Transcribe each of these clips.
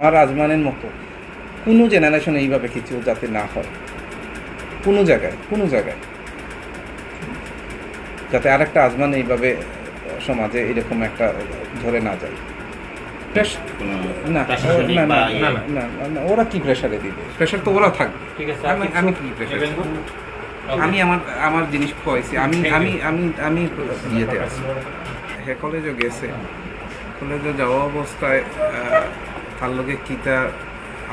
আমার আজমানের মতো কোনো জেনারেশনে এইভাবে কিছু যাতে না হয়। কোনো জায়গায় কোনো জায়গায়। যাতে আরেকটা আজমান এইভাবে সমাজে এরকম একটা ধরে না যায়। না না, না, ইয়ে? না, না, না, ওরা কি প্রেশারে দিবে? প্রেশার তো ওরা থাকবে। আমি আমি কি প্রেশার আমি আমার আমার জিনিস খোয়াইছি। আমি আমি আমি আমি ইয়েতে আছি। হ্যাঁ কলেজে গেছে। কলেজে যাওয়া অবস্থায় তার লগে কিতা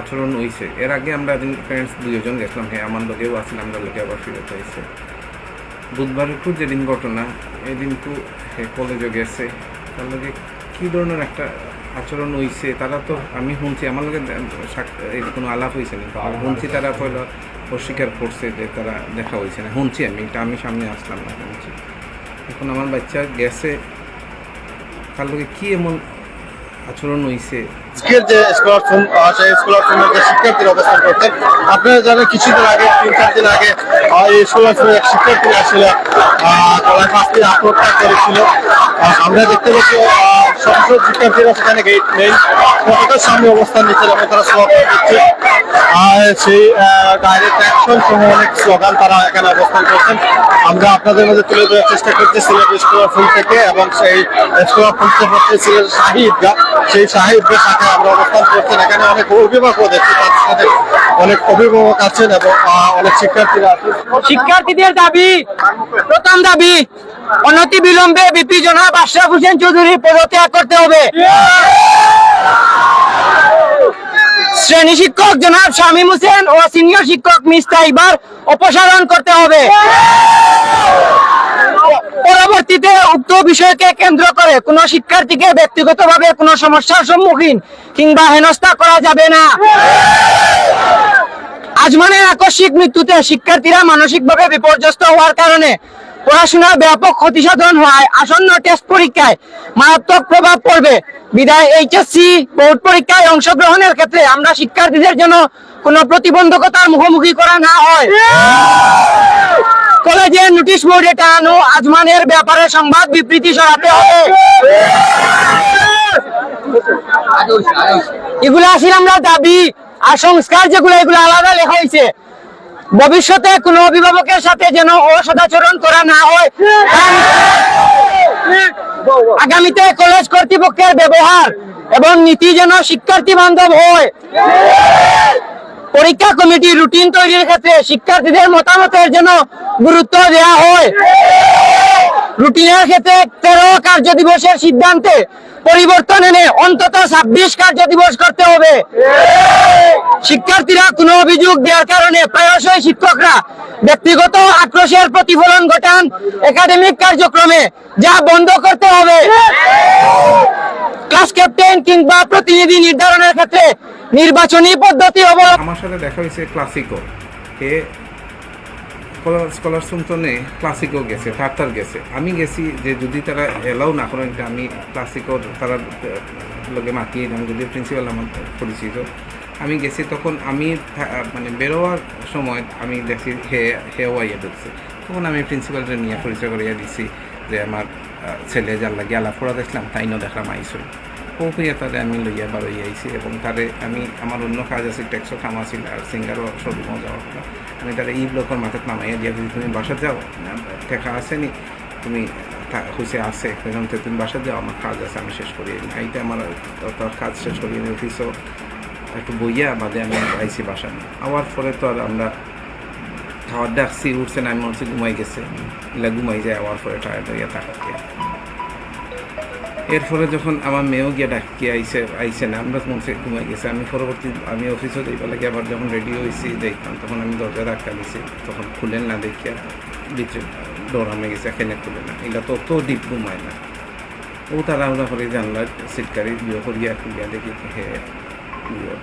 আচরণ হইছে? এর আগে আমরা ফ্রেন্ডস দুইজন গেছিলাম হ্যাঁ আমার লগেও আছেন আমরা লোকে আবার ফিরত হয়েছে বুধবারের খুব যেদিন ঘটনা এদিন তো হ্যাঁ কলেজে গেছে। তার লগে কী ধরনের একটা আচরণ হইছে তারা তো আমি শুনছি আমার এই কোনো আলাপ হয়েছে না আর শুনছি তারা পয়লা অস্বীকার করছে যে তারা দেখা হয়েছে না। শুনছি আমি এটা আমি সামনে আসলাম না শুনছি। এখন আমার বাচ্চা গেছে তার লগে কী এমন আচরণ হয়েছে আজকের যে স্কলার ফোন সেই স্কলার ফোনের যে শিক্ষার্থীরা অবস্থান করতেন আপনারা জানেন কিছুদিন আগে, তিন চার দিন আগে এই এক শিক্ষার্থী আসলে গলায় পাঁচটি আত্মহত্যা করেছিল। আমরা দেখতে পাচ্ছি সমস্ত শিক্ষার্থীরা সেখানে গেট নেই ফটকের সামনে অবস্থান নিচ্ছেন এবং তারা স্লোগান দিচ্ছে আর সেই ডাইরেক্ট অ্যাকশন সহ অনেক স্লোগান তারা এখানে অবস্থান করছেন আমরা আপনাদের মধ্যে তুলে ধরার চেষ্টা করছি সিলেট স্কলার ফুল থেকে এবং সেই স্কলার ফুল থেকে সিলেট শাহী সেই শাহী ঈদগাহ সাথে আমরা অবস্থান করছেন এখানে অনেক অভিভাবকও দেখছি তার সাথে অনেক অভিভাবক আছেন এবং অনেক শিক্ষার্থীরা আছেন শিক্ষার্থীদের দাবি, প্রথম দাবি অনতি বিলম্বে বিপি জনাব আশরাফ হোসেন চৌধুরী পদত্যাগ করতে হবে। শ্রেণি শিক্ষক জনাব শামীম হোসেন ও সিনিয়র শিক্ষক মিস্তা ইবার অপসারণ করতে হবে। পরবর্তীতে উক্ত বিষয়কে কেন্দ্র করে কোন শিক্ষার্থীকে ব্যক্তিগতভাবে কোনো সমস্যার সম্মুখীন কিংবা হেনস্থা করা যাবে না। আজমানের আকস্মিক মৃত্যুতে শিক্ষার্থীরা মানসিকভাবে বিপর্যস্ত হওয়ার কারণে পড়াশোনার ব্যাপক ক্ষতিসাধন হওয়ায় আসন্ন টেস্ট পরীক্ষায় মারাত্মক প্রভাব পড়বে। বিদায় এইচএসসি বোর্ড পরীক্ষায় অংশগ্রহণের ক্ষেত্রে আমরা শিক্ষার্থীদের জন্য কোনো প্রতিবন্ধকতার মুখোমুখি করা না হয়। কলেজে নোটিশ বোর্ডে টানানো আজমানের ব্যাপারে সংবাদ বিবৃতি সরাতে হবে। এগুলো আসলে আমরা দাবি। আর সংস্কার যেগুলো, এগুলো আলাদা লেখা হয়েছে ভবিষ্যতে কোনো অভিভাবকের সাথে যেন অসদাচরণ করা না হয়। আগামীতে কলেজ কর্তৃপক্ষের ব্যবহার এবং নীতি যেন শিক্ষার্থী বান্ধব হয়। পরীক্ষা কমিটি রুটিন তৈরির ক্ষেত্রে শিক্ষার্থীদের মতামতের জন্য গুরুত্ব দেওয়া হয়। রুটিনের ক্ষেত্রে তেরো কার্য দিবসের সিদ্ধান্তে পরিবর্তন এনে অন্তত ছাব্বিশ কার্য দিবস করতে হবে। শিক্ষার্থীরা কোনো অভিযোগ দেওয়ার কারণে প্রায়শই শিক্ষকরা ব্যক্তিগত আক্রোশের প্রতিফলন ঘটান একাডেমিক কার্যক্রমে, যা বন্ধ করতে হবে। ক্লাস ক্যাপ্টেন কিংবা প্রতিনিধি নির্ধারণের ক্ষেত্রে নির্বাচনী পদ্ধতি অবলম্বন আমার সাথে দেখা হয়েছে ক্লাসিকো। স্কলার সুমতনে ক্লাসিকও গেছে টার্টার গেছে। আমি গেছি যে যদি তারা এলাও না করেন আমি ক্লাসিকো তারা লোকে মাতিয়ে আমি যদি প্রিন্সিপাল আমার পরিচিত। আমি গেছি তখন আমি মানে বেরোয়ার সময় আমি দেখছি হে হে ওয়াইয়ে ঢুকছে। তখন আমি প্রিন্সিপালটা নিয়ে পরিচয় করিয়ে দিছি যে আমার ছেলে যার লাগে আলাপড়া দেখলাম তাই ন দেখলাম আইসই ও হইয়া আমি লইয়া বার হইয়া আইছি এবং তারে আমি আমার অন্য কাজ আছে ট্যাক্সও কাম আছিল আর সিঙ্গারও শোরুমও যাওয়া আমি তারে ই ব্লকের মাথাত নামাইয়া দিয়া তুমি বাসা যাও। টেকা আছে নি? তুমি হইছে আছে। এখন তো তুমি বাসা যাও আমার কাজ আছে, আমি শেষ করি এইটা আমার তোর কাজ শেষ করি অফিসও একটু বইয়া বাদে আমি আইছি বাসা আওয়ার পরে তো আর আমরা খাওয়ার ডাকছি উঠছে না আমি মনে ঘুমাই গেছে। এগুলা ঘুমাই যায় আওয়ার পরে টায়ার্ড হইয়া থাকাকে ফলে যখন আমার মেয়েও গিয়ে ডাকি আইসে আইসে না, আমরা মনে হচ্ছে ঘুমাই গেছে। আমি পরবর্তী, আমি অফিসও যাইবার লাগে, আবার যখন রেডি হয়েছি দেখতাম, তখন আমি দরজা ধাক্কা দিছি, তখন খুলেন না দেখিয়া ভিতরে দৌড়ামে গেছে, এখানে খুলে না। এগুলা তো অত ডিপ ঘুমায় না। ও আমরা করে জানলা সিটকারি বিয়ে করিয়া খুলিয়া দেখি, হে বিয়ে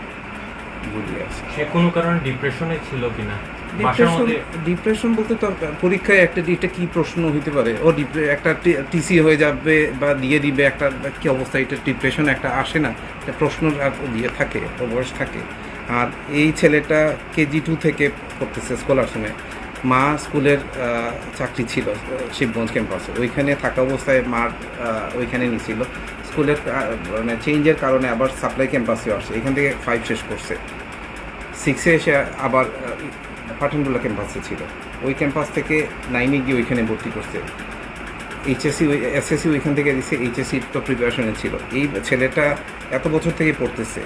ঘুরিয়ে আছে সে কোনো কারণে ডিপ্রেশনে ছিল কিনা? ডিপ্রেশন ডিপ্রেশন বলতে তো পরীক্ষায় একটা এটা কি প্রশ্ন হইতে পারে? ও একটা টিসি হয়ে যাবে বা দিয়ে দিবে একটা কি অবস্থা? এটা ডিপ্রেশন একটা আসে না। একটা প্রশ্ন দিয়ে থাকে ও বয়স থাকে। আর এই ছেলেটা কেজি টু থেকে পড়তেছে স্কলারশিপে মা স্কুলের চাকরি ছিল শিবগঞ্জ ক্যাম্পাসে। ওইখানে থাকা অবস্থায় মার ওইখানে নিছিল। স্কুলের মানে চেঞ্জের কারণে আবার সাপ্লাই ক্যাম্পাসেও আসে। এখান থেকে ফাইভ শেষ করছে। সিক্সে এসে আবার আহ, ক্যাম্পাসে ছিল। ওই ক্যাম্পাস থেকে নাইনে গিয়ে ওইখানে ভর্তি করছে। এইচএসসি এসএসসি ওইখান থেকে দিচ্ছে এইচএসসি তো প্রিপারেশনে ছিল। এই ছেলেটা এত বছর থেকে পড়তেছে।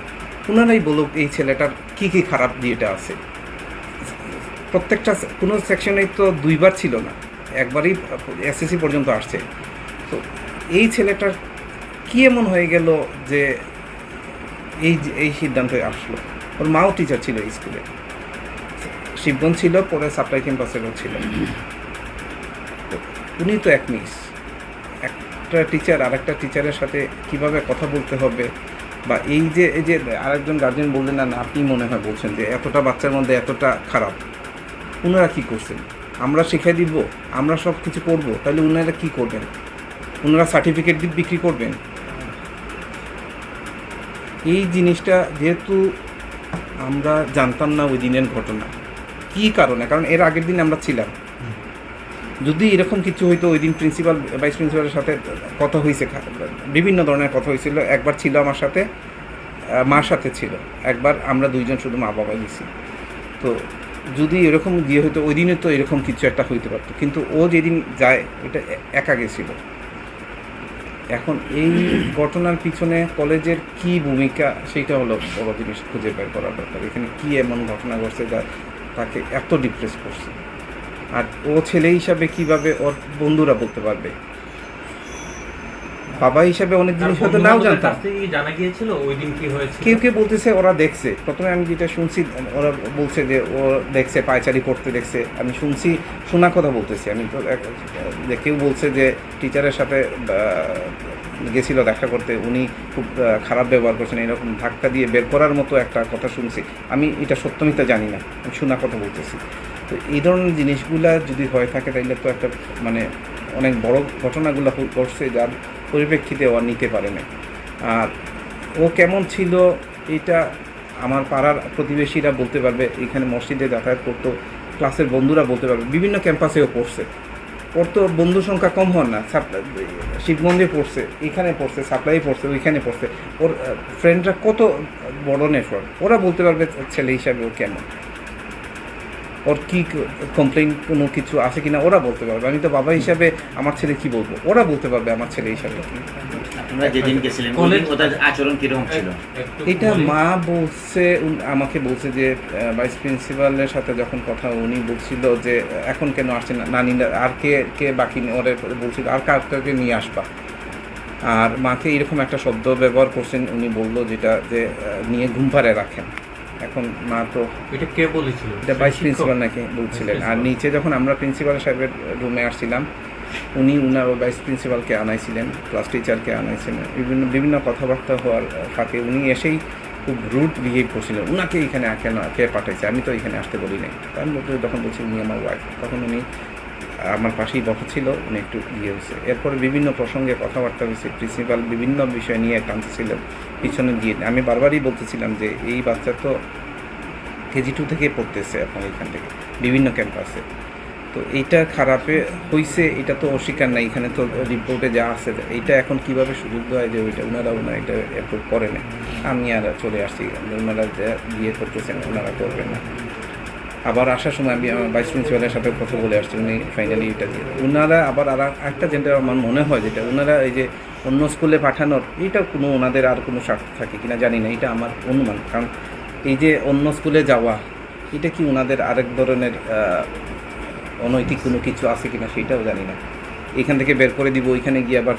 ওনারাই বলুক এই ছেলেটার কি কি খারাপ দিয়েটা আছে। প্রত্যেকটা কোনো সেকশনেই তো দুইবার ছিল না। একবারই এসএসসি পর্যন্ত আসছে। তো এই ছেলেটার কি এমন হয়ে গেল যে এই এই সিদ্ধান্তে আসলো? ওর মাও টিচার ছিল স্কুলে শিবগঞ্জ ছিল, পরে সাপ্লাই ক্যাম্পাসেরও ছিল। উনি তো এক মিস একটা টিচার আর একটা টিচারের সাথে কীভাবে কথা বলতে হবে? বা এই যে এই যে আরেকজন গার্জেন বললেন, না আপনি মনে হয় বলছেন যে এতটা বাচ্চার মধ্যে এতটা খারাপ। ওনারা কি করছেন? আমরা শিখাই দিব, আমরা সব কিছু করব, তাহলে ওনারা কি করবেন? ওনারা সার্টিফিকেট দিয়ে বিক্রি করবেন? এই জিনিসটা যেহেতু আমরা জানতাম না ওই দিনের ঘটনা কি কারণে? কারণ এর আগের দিন আমরা ছিলাম। যদি এরকম কিছু হইতো, ওই দিন প্রিন্সিপাল ভাইস প্রিন্সিপালের সাথে কথা হয়েছে বিভিন্ন ধরনের কথা হয়েছিল একবার ছিল আমার সাথে মার সাথে ছিল। একবার আমরা দুইজন শুধু মা বাবা গেছি। তো যদি এরকম গিয়ে হতো ওই দিনে তো এরকম কিছু একটা হইতে পারতো। কিন্তু ও যেদিন যায় ওটা একা গেছিল। এখন এই ঘটনার পিছনে কলেজের কি ভূমিকা সেটা হলো বড় জিনিস খুঁজে বের করা দরকার এখানে কি এমন ঘটনা ঘটছে যা তাকে এত ডিপ্রেস করছে। আর ও ছেলে হিসাবে কীভাবে ওর বন্ধুরা বলতে পারবে? বাবা হিসাবে অনেক জিনিস হয়তো নাও জানতাম। জানা গিয়েছিল ওই দিন কি হয়েছিল। কেউ কেউ বলতেছে ওরা দেখছে। প্রথমে আমি যেটা শুনছি ওরা বলছে যে ও দেখছে পায়চারি করতে দেখছে। আমি শুনছি শোনা কথা বলতেছি। আমি তো যে কেউ বলছে যে টিচারের সাথে গেছিল দেখা করতে, উনি খুব খারাপ ব্যবহার করছেন, এরকম ধাক্কা দিয়ে বের করার মতো একটা কথা শুনছি। আমি এটা সত্যমিতা জানি না, আমি শোনা কথা বলতেছি। তো এই ধরনের জিনিসগুলা যদি হয়ে থাকে তাহলে তো একটা মানে অনেক বড় ঘটনাগুলো ঘটছে, যার পরিপ্রেক্ষিতে ও নিতে পারে না আর ও কেমন ছিল, এটা আমার পাড়ার প্রতিবেশীরা বলতে পারবে, এখানে মসজিদে যাতায়াত করতো, ক্লাসের বন্ধুরা বলতে পারবে, বিভিন্ন ক্যাম্পাসেও পড়ছে। ওর তো বন্ধু সংখ্যা কম হন না। শিব শিবগঞ্জে পড়ছে, এখানে পড়ছে, সাপ্লাই পড়ছে, ওইখানে পড়ছে। ওর ফ্রেন্ডরা কত বড় নেটওয়ার্ক ওরা বলতে পারবে ছেলে হিসাবে ও কেমন। ওর কী কমপ্লেন কোনো কিছু আছে কি না ওরা বলতে পারবে। আমি তো বাবা হিসাবে আমার ছেলে কি বলব? ওরা বলতে পারবে আমার ছেলে হিসাবে। আপনারা যেদিন গেছিলেন ওই কলেজ- দিন ওদের আচরণ কীরকম ছিল? এটা মা বলছে আমাকে বলছে যে ভাইস প্রিন্সিপালের সাথে যখন কথা উনি বলছিল যে এখন কেন আসছে না নানিরা আর কে কে বাকি? ওরে বলছিল আর কার কাকে নিয়ে আসবা? আর মাকে এরকম একটা শব্দ ব্যবহার করছেন উনি বলল যেটা যে নিয়ে ঘুম পাড়ে রাখেন। এখন মা তো এটা কে বলেছিল? এটা ভাইস? প্রিন্সিপাল নাকি বলছিলেন। আর নিচে যখন আমরা প্রিন্সিপাল সাহেবের রুমে আসছিলাম উনি উনার ভাইস প্রিন্সিপালকে আনাইছিলেন ক্লাস টিচারকে আনাইছিলেন। বিভিন্ন বিভিন্ন কথাবার্তা হওয়ার ফাঁকে উনি এসেই খুব রুট বিহেভ করছিলেন। উনাকে এখানে কেন কে পাঠাইছে? আমি তো এখানে আসতে বলি নাই। তার বলতে যখন বলছি উনি আমার ওয়াইফ তখন উনি আমার পাশেই ছিল, উনি একটু ইয়ে হয়েছে। এরপরে বিভিন্ন প্রসঙ্গে কথাবার্তা হয়েছে। প্রিন্সিপাল বিভিন্ন বিষয় নিয়ে টানতেছিলেন পিছনে গিয়ে। আমি বারবারই বলতেছিলাম যে, এই বাচ্চা তো কেজি টু থেকে পড়তেছে আপনার এখান থেকে, বিভিন্ন ক্যাম্পাসে তো এইটা খারাপে হইছে, এটা তো অস্বীকার নাই। এখানে তো রিপোর্টে যা আছে, এইটা এখন কীভাবে সুযোগ হয় যে ওইটা ওনারা ওনারা এটা অ্যাপ্রুভ করে না আমি আর চলে আসছি, ওনারা যা বিয়ে করতেছেন, ওনারা করবেন না। আবার আসার সময় আমি ভাইস প্রিন্সিপালের সাথে কথা বলে আসছি, উনি ফাইনালি এটা দিয়ে ওনারা আবার আর একটা যেটা আমার মনে হয়, যেটা ওনারা এই যে অন্য স্কুলে পাঠানোর এটা কোনো ওনাদের আর কোনো স্বার্থ থাকে কিনা জানি না, এটা আমার অনুমান। কারণ এই যে অন্য স্কুলে যাওয়া, এটা কি ওনাদের আরেক ধরনের অনৈতিক কোনো কিছু আছে কিনা সেটাও জানি না। এখান থেকে বের করে দিব ওইখানে গিয়ে আবার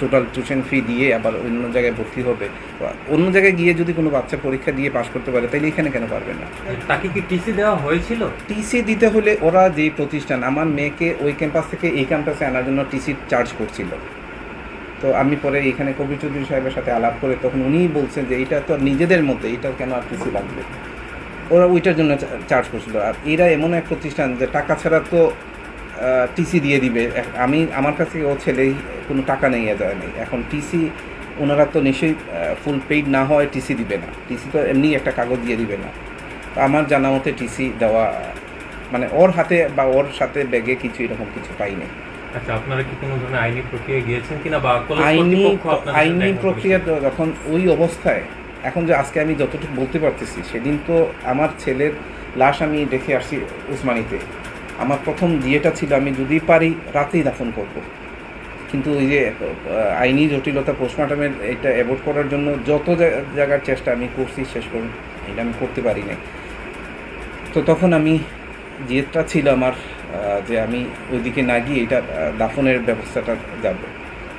টোটাল টিউশন ফি দিয়ে আবার অন্য জায়গায় ভর্তি হবে। অন্য জায়গায় গিয়ে যদি কোনো বাচ্চা পরীক্ষা দিয়ে পাশ করতে পারে তাহলে এখানে কেন পারবে না? তাকে কি টিসি দেওয়া হয়েছিল? টিসি দিতে হলে ওরা যে প্রতিষ্ঠান আমার মেয়েকে ওই ক্যাম্পাস থেকে এই ক্যাম্পাসে আনার জন্য টিসি চার্জ করছিল। তো আমি পরে এখানে কবি চৌধুরী সাহেবের সাথে আলাপ করে তখন উনিই বলছেন যে এটা তো নিজেদের মধ্যে এটা কেন আর টিসি লাগবে? ওরা ওইটার জন্য চার্জ করছিল। আর এরা এমন এক প্রতিষ্ঠান যে টাকা ছাড়া তো টিসি দিয়ে দিবে। আমি আমার কাছে ও ছেলে কোনো টাকা নিয়ে যায় নাই। এখন টিসি ওনারা তো নিশ্চয়ই ফুল পেইড না হয় টিসি দিবে না। টিসি তো এমনি একটা কাগজ দিয়ে দিবে না। তো আমার জানা মতে টিসি দেওয়া মানে ওর হাতে বা ওর সাথে ব্যাগে কিছু এরকম কিছু পাইনি আচ্ছা আপনারা কি কোনো ধরনের আইনি প্রক্রিয়া গিয়েছেন কিনা বা আইনি আইনি প্রক্রিয়া যখন ওই অবস্থায় এখন যে আজকে আমি যতটুকু বলতে পারতেছি, সেদিন তো আমার ছেলের লাশ আমি দেখে আসছি উসমানিতে। আমার প্রথম বিয়েটা ছিল, আমি যদি পারি রাতেই দাফন করব। কিন্তু ওই যে আইনি জটিলতা পোস্টমর্টমের এটা অ্যাভয়েড করার জন্য যত জায়গার চেষ্টা আমি করছি, শেষ করুন এটা আমি করতে পারি নাই। তো তখন আমি যেটা ছিল আমার যে আমি ওইদিকে না গিয়ে এটা দাফনের ব্যবস্থাটা যাব।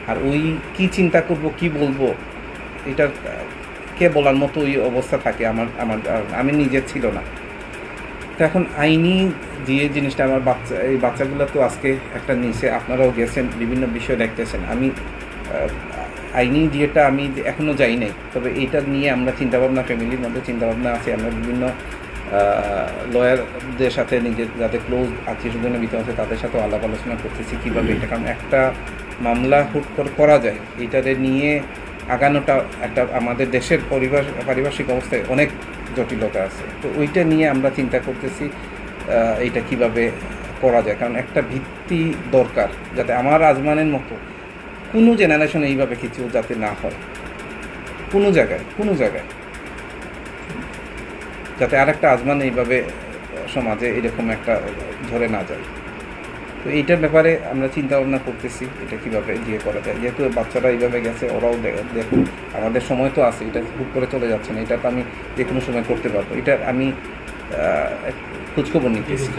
আর ওই কি চিন্তা করব, কি বলব এটা কে বলার মতো ওই অবস্থা থাকে আমার আমার আমি নিজের ছিল না। তো এখন আইনি দিয়ে জিনিসটা আমার বাচ্চা এই বাচ্চাগুলো তো আজকে একটা নিচে আপনারাও গেছেন বিভিন্ন বিষয় দেখতেছেন। আমি আইনি দিয়েটা আমি এখনও যাই নাই তবে এইটা নিয়ে আমরা চিন্তাভাবনা ফ্যামিলির মধ্যে চিন্তাভাবনা আছে। আমরা বিভিন্ন লয়ারদের সাথে নিজের যাদের ক্লোজ আত্মীয় স্বজনের ভিতরে আছে তাদের সাথেও আলাপ আলোচনা করতেছি কীভাবে এটা কারণ একটা মামলা হুট করে করা যায়। এটারে নিয়ে আগানোটা একটা আমাদের দেশের পরিবার পারিপার্শ্বিক অবস্থায় অনেক জটিলতা আছে। তো ওইটা নিয়ে আমরা চিন্তা করতেছি এইটা কীভাবে করা যায়? কারণ একটা ভিত্তি দরকার যাতে আমার আজমানের মতো কোনো জেনারেশন এইভাবে কিছু যাতে না হয়। কোনো জায়গায় কোনো জায়গায়। যাতে আরেকটা আজমান এইভাবে সমাজে এরকম একটা ধরে না যায়। তো এইটার ব্যাপারে আমরা চিন্তা ভাবনা করতেছি, এটা কীভাবে দিয়ে করা যায়? যেহেতু বাচ্চারা এইভাবে গেছে, ওরাও দেখুন, আমাদের সময় তো আছে, এটা হুট করে চলে যাচ্ছে না, এটা তো আমি যে কোনো সময় করতে পারব। এটা আমি খোঁজখবর নিতেছি।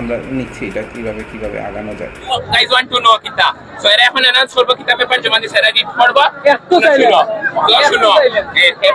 আমরা নিচ্ছি এটা কীভাবে কীভাবে আগানো যায়। গাইজ ওয়ান টু নো কিতা? সো এর এখন অ্যানাউন্স করব কিতা পেপার জমা দিছে এর রিড করব তো শুনো। তো শুনো। এই